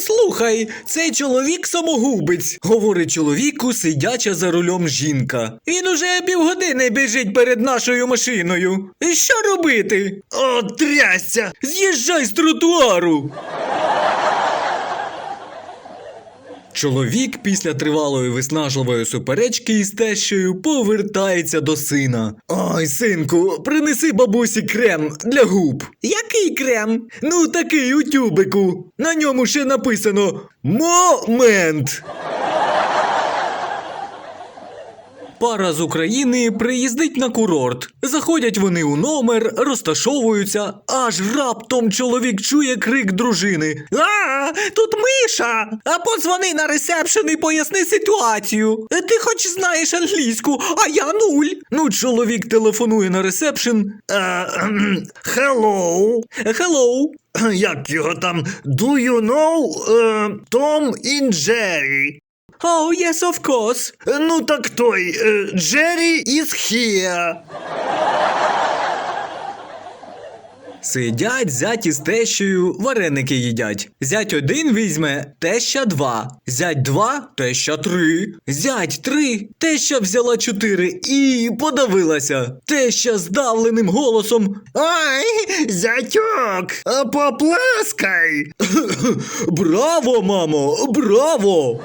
Слухай, цей чоловік самогубець, говорить чоловіку, сидяча за рулем жінка. Він уже півгодини біжить перед нашою машиною. Що робити? О, трясся! З'їжджай з тротуару. Чоловік після тривалої виснажливої суперечки із тещею повертається до сина. Ой, синку, принеси бабусі крем для губ. Який крем? Ну, такий у тюбику. На ньому ще написано Момент. Пара з України приїздить на курорт. Заходять вони у номер, розташовуються, аж раптом чоловік чує крик дружини. Тут Миша! А подзвони на ресепшн і поясни ситуацію. Ти хоч знаєш англійську, а я нуль. Ну, чоловік телефонує на ресепшн. Hello. Hello. Як його там? Do you know е, Tom and Jerry? Oh, yes, of course. Ну так той, е, Джері is here. Сидять зять із тещею, вареники їдять. Зять один візьме, теща два. Зять два, теща три. Зять три, теща взяла чотири і подавилася. Теща здавленим голосом. Ай, зятьок, попласкай. браво, мамо, браво.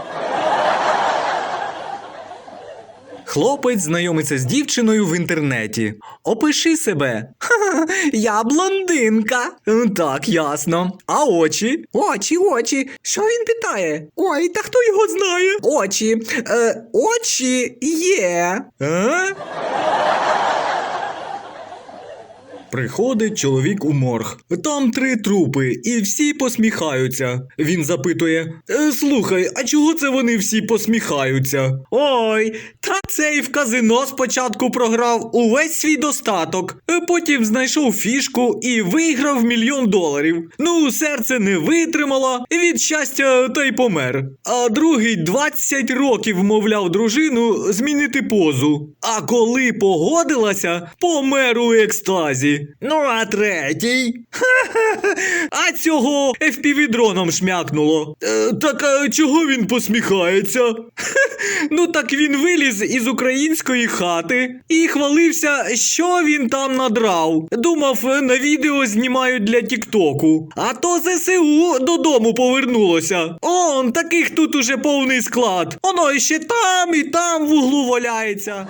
Хлопець знайомиться з дівчиною в інтернеті. Опиши себе. Ха-ха, я блондинка. Так, ясно. А очі? Очі, очі. Що він питає? Ой, та хто його знає? Очі. Е, очі є. Е? Приходить чоловік у морг. Там три трупи, і всі посміхаються. Він запитує: «Е, Слухай, а чого це вони всі посміхаються? Ой, та цей в казино спочатку програв увесь свій достаток, е, потім знайшов фішку і виграв мільйон доларів. Ну, серце не витримало, від щастя та й помер. А другий 20 років вмовляв дружину змінити позу. А коли погодилася, помер у екстазі. Ну, а третій. А цього FPV-дроном шмякнуло. Е, так а чого він посміхається? Ну так він виліз із української хати і хвалився, що він там надрав. Думав, на відео знімають для Тіктоку. А то ЗСУ додому повернулося. Он таких тут уже повний склад. Воно іще там і там в углу валяється.